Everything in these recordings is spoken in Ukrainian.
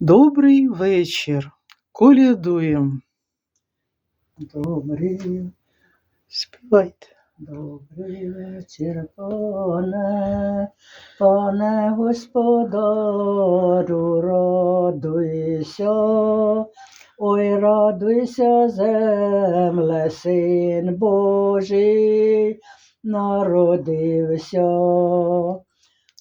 Добрий вечір. Колядуємо. Добрий, Співайте. добрий вечір, пане, пане господару, радуйся, ой, радуйся, земле, син Божий, народився.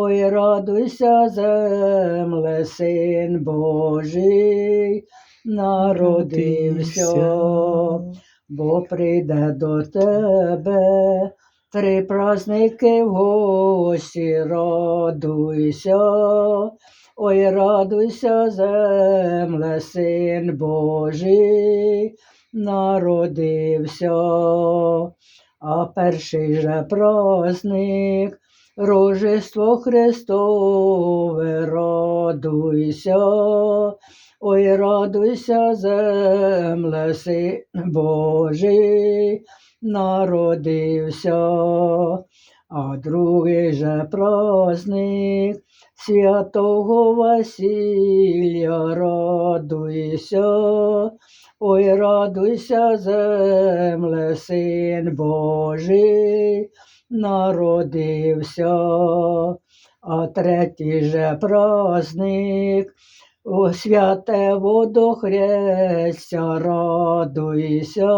ой, радуйся, земле, син Божий, народився бо прийде до тебе. Три праздники в гості, радуйся, ой, радуйся, земле, син Божий, народився, а перший же праздник, Рождество Христове, радуйся, Ой, радуйся, земле, син Божий, народився, а другий же праздник святого Василія, радуйся, ой, радуйся, земле, син Божий, народився, а третій же праздник о, святе водохрестя, радуйся,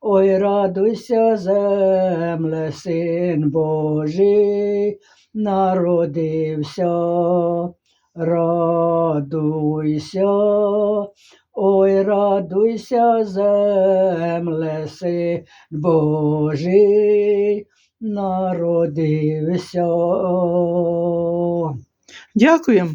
ой, радуйся, земле, син Божий, народився, радуйся, ой, радуйся, земле, син Божий, народився. Дякуємо.